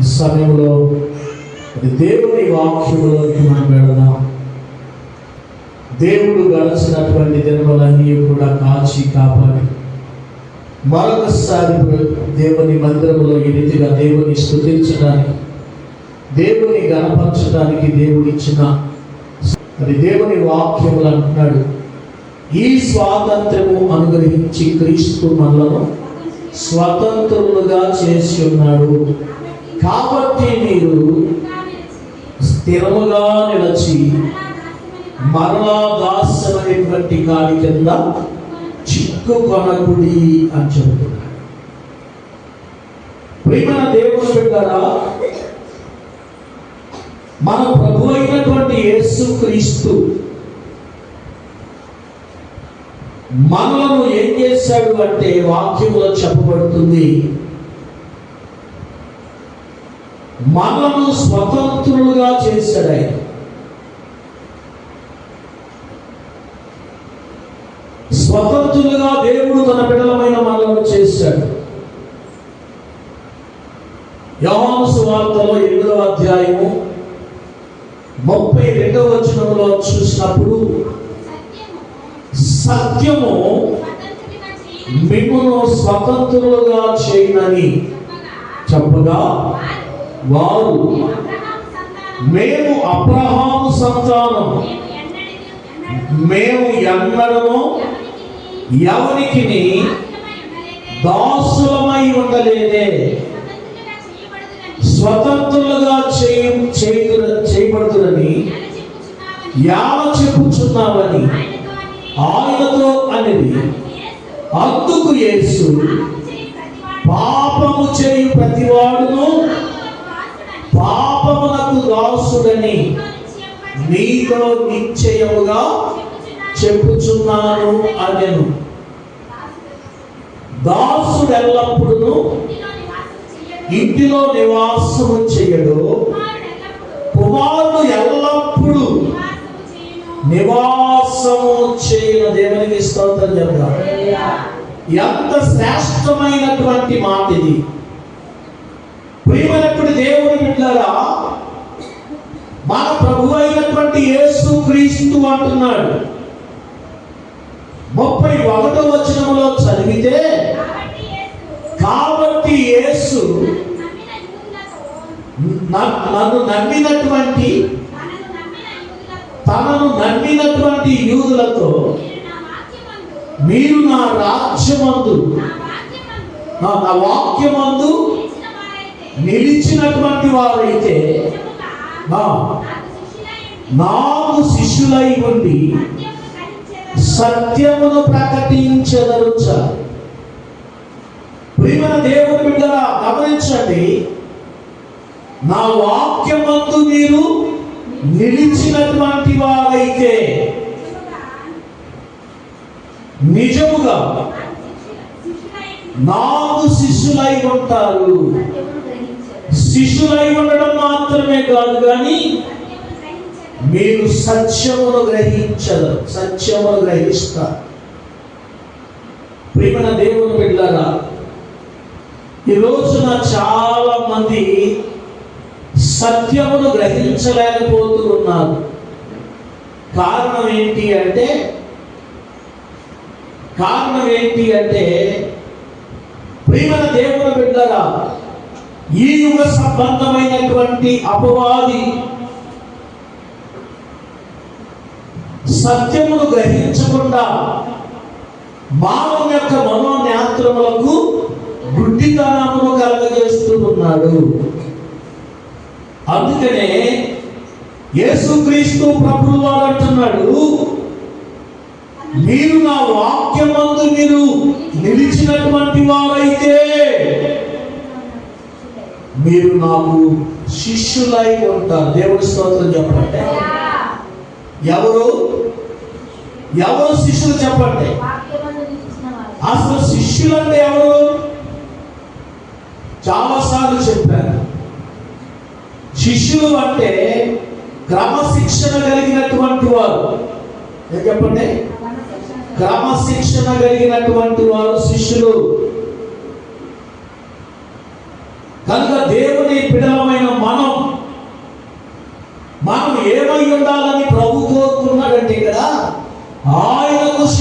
ఈ సమయంలో అది దేవుని వాక్యములోకి మనం వెళదాం. దేవుడు గడిచినటువంటి జన్మలన్నీ కూడా కాచి కాపాడి మరొకసారి దేవుని మందిరములో ఈ రీతిగా దేవుని స్థుతించడానికి దేవుని గణపరచడానికి దేవుడు ఇచ్చిన మరి దేవుని వాక్యములు అంటున్నాడు. ఈ స్వాతంత్రము అనుగ్రహించి క్రీస్తు మనలను స్వతంత్రులుగా చేసి ఉన్నాడు. కాబట్టి మీరు స్థిరముగా నిలచి మరలా దాస్యమైనటువంటి గాలి కింద చిక్కు కొనకుడి అని చెబుతున్నారు. ప్రియమైన దేవుని మన ప్రభు అయినటువంటి యేసు క్రీస్తు మనలను ఏం చేశాడు అంటే వాక్యములో చెప్పబడుతుంది మనలను స్వతంత్రులుగా చేశాడు ఆయన. స్వతంత్రులుగా దేవుడు తన బిడలమైన మనలను చేశాడు. యోహాను సువార్తలో ఎనిమిదవ అధ్యాయము ముప్పై రెండవ వచనంలో చూసినప్పుడు సత్యము మిమ్మను స్వతంత్రులుగా చేయనని చెప్పగా వారు మేము అబ్రహాము సంతానం. మేము ఎన్నడను ఎవరికి దాసులమై ఉండలేదే. స్వతంత్రులుగా చేయ చేయబడుతుందని యావ చెప్పుచున్నామని ఆయనతో అనేది అందుకు యేసు పాపము చేయు ప్రతివాడును దాసుడని నీతో నిశ్చయముగా చెప్పుచున్నాను అదెను దాసుడు ఎల్లప్పుడూ ఇంటిలో నివాసము చేయడు. కుమారుడు ఎల్లప్పుడూ నివాసము చేయన. దేవునికి స్తోత్రం చెప్తాం ఎంత శ్రేష్టమైనటువంటి మాట ఇది ప్రియమైనటువంటి దేవుని బిడ్డలారా మన ప్రభు అయినటువంటి యేసు క్రీస్తు అంటున్నాడు. ముప్పై ఒకటో వచనంలో చదివితే కాబట్టి యేసు నన్ను నమ్మినటువంటి తనను నమ్మినటువంటి యూదులతో మీరు నా రాజ్యమందు నా నా వాక్యమందు నిలిచినటువంటి వారైతే నాకు శిష్యులై ఉండి సత్యమును ప్రకటించదరుచ ప్రియమైన దేవుని బిడ్డరా గమనించండి. నా వాక్యమందు మీరు నిలిచినటువంటి వారైతే నిజముగా నాకు శిష్యులై ఉంటారు. శిష్యులై ఉండడం మాత్రమే కాదు కానీ మీరు సత్యమును గ్రహించరు సత్యమును గ్రహిస్తారు. ప్రేమన దేవుని బిడ్డారా ఈ రోజున చాలా మంది సత్యమును గ్రహించలేకపోతూ ఉన్నారు కారణం ఏంటి అంటే కారణం ఏంటి అంటే ప్రేమన దేవుని బిడ్డారా ఈ యుగ సంబంధమైనటువంటి అపవాది సత్యమును గ్రహించకుండా మానవ యొక్క మనోనేత్రములకు గుడ్డితనమును కలగజేస్తూ ఉన్నాడు. అందుకనే యేసుక్రీస్తు ప్రభువు వారు అంటున్నాడు మీరు నా వాక్యమందు మీరు నిలిచినటువంటి వారైతే మీరు నాకు శిష్యులై ఉంటారు. దేవుడి స్తోత్రం చెప్పండి. ఎవరు? ఎవరు శిష్యులు చెప్పండి? అసలు శిష్యులు అంటే ఎవరు? చాలాసార్లు చెప్పారు శిష్యులు అంటే క్రమశిక్షణ కలిగినటువంటి వారు. చెప్పండి? క్రమశిక్షణ కలిగినటువంటి వారు శిష్యులు కనుక దేవుని పిడల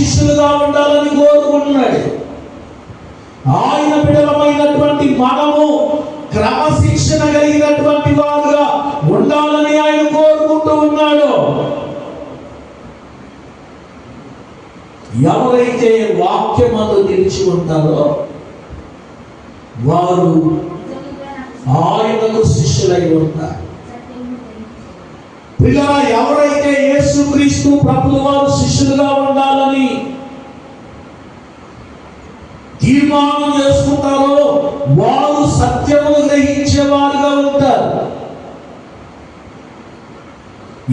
శిష్యులుగా ఉండాలని కోరుకుంటున్నాడు. ఆయన బిడలమైనటువంటి మనము క్రమశిక్షణ కలిగినటువంటి వారుగా ఉండాలని ఆయన కోరుకుంటూ ఉన్నాడు. ఎవరైతే వాక్యమందు నిలిచి ఉంటారో వారు ఆయనకు శిష్యులై ఉంటారు. పిల్లల ఎవరైతే యేసుక్రీస్తు ప్రభులు వారు శిష్యులుగా ఉండాలని తీర్మానం చేసుకుంటారో వారు సత్యమును గ్రహించే వారుగా ఉంటారు.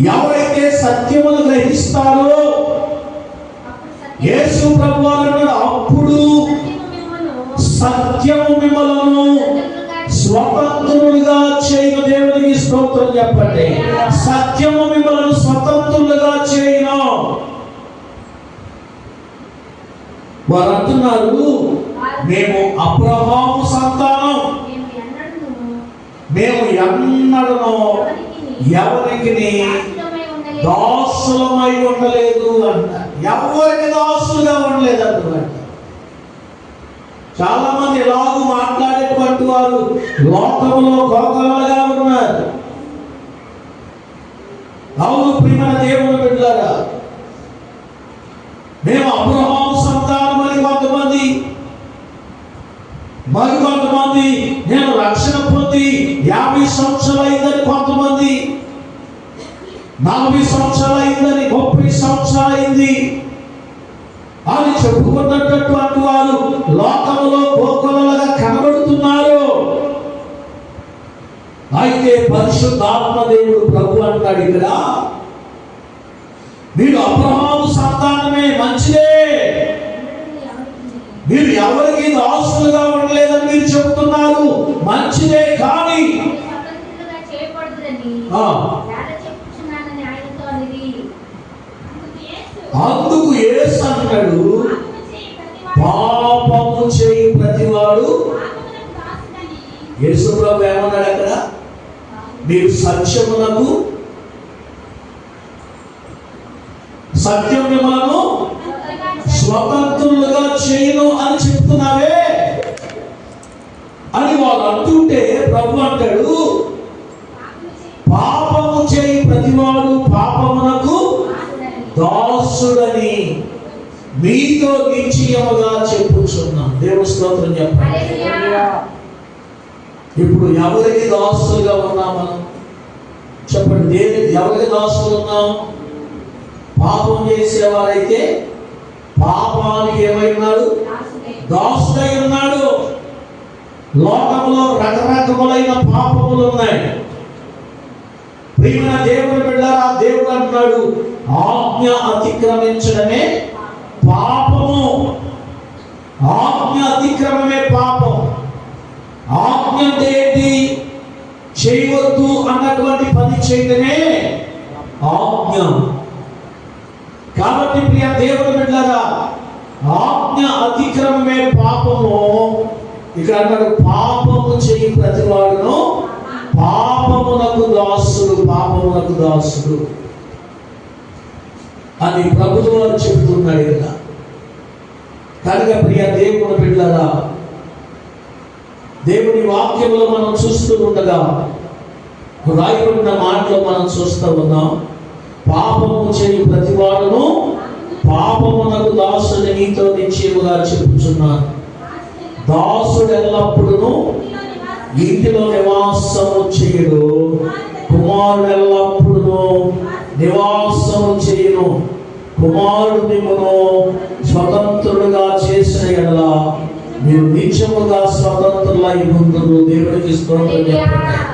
ఎవరైతే సత్యమును గ్రహిస్తారో యేసు ప్రభు వారు చెప్పండి. సత్యము మిమ్మల్ని స్వతంత్రులుగా చేయను. వారు అంటున్నారు మేము అబ్రహాము సంతానం. మేము ఎన్నడనో ఎవరికి దాసులమై ఉండలేదు అంట ఎవరికి దాసులుగా ఉండలేదు అంటున్నారు చాలా మంది ఎలాగూ మాట్లాడేటువంటి వారు లోకంలో గోకాలుగా ఉన్నారు. అవును ప్రియమైన దేవుని బిడ్డారా మేము అబ్రహాం సంతానం అని కొంతమంది మరి కొంతమంది నేను రక్షణ పొంది యాభై సంవత్సరాలు అయిందని కొంతమంది నలభై సంవత్సరాలు అయిందని ముప్పై సంవత్సరాలు అయింది అని చెప్పుకున్నట్టు వారు లోకంలో గోకులలుగా కనబడుతున్నారు. అయితే పరిశుద్ధాత్మ దేవుడు ప్రభు అంటాడు ఇక్కడ. మీరు అబ్రహాము సంతానమే మంచిదే. మీరు ఎవరికి దాసులుగా ఉండలేదని మీరు చెప్తున్నారు మంచిదే కానీ అందుకు ఏసు అంటాడు పాపము చేయి ప్రతివాడు. యేసు ప్రభు ఏమన్నాడు అక్కడ? మీరు సత్యములకు సత్యం మిమ్మలను స్వతంత్రులుగా చేయను అని చెప్తున్నావే. అని వాళ్ళు అంటుంటే ప్రభు అంటాడు పాపము చేయి ప్రతివాడు పాపమునకు దాసుడని మీతో నిశ్చయముగా చెప్పుచున్నాం దేవస్తోత్రం స్తోత్రం చెప్పండి. ఇప్పుడు ఎవరికి దాసులుగా ఉన్నాం మనం? చెప్పండి దేని ఎవరికి దాసులు ఉన్నాం? పాపం చేసేవారైతే పాపానికి ఏమై ఉన్నాడు? దాసుడై ఉన్నాడు. లోకంలో రకరకములైన పాపములు ఉన్నాయి. ప్రియమైన దేవుని బిడ్డారా దేవుడు అంటున్నాడు ఆజ్ఞ అతిక్రమించడమే పాపము ఆజ్ఞ అతిక్రమమే పాపం ఆజ్ఞ అంటే ఏంటి చేయవద్దు అన్నటువంటి ఆజ్ఞ. కాబట్టి ప్రియ దేవుడు బిడ్డారా ఆజ్ఞ అతిక్రమమే పాపము. ఇక్కడ అన్నాడు పాపము చేయి ప్రతివాడును పాపమునకు దాసుడు పాపమునకు దాసుడు అని ప్రభుత్వం వారు చెబుతున్నాడు ఇక్కడ. కనుక ప్రియ దేవుని బిడ్డరా దేవుని వాక్యములో మనం చూస్తూ ఉండగా రాయబడిన మాటలో మనం చూస్తూ ఉన్నాం. పాపము చేయు ప్రతివాడును పాపమునకు దాసుని నీతో నిశ్చయముగా చెప్పుచున్నాను. దాసుడు ఎల్లప్పుడూ ఇంటిలో నివాసము చేయడు కుమారుడు ఎల్లప్పుడూ నివాసము చేయను. కుమారుడు మిమ్మను స్వతంత్రుడుగా చేసిన ఎడల మీరు నిత్యముగా స్వతంత్రులై ముందురు దేవుడికి స్తోత్రం చెప్పండి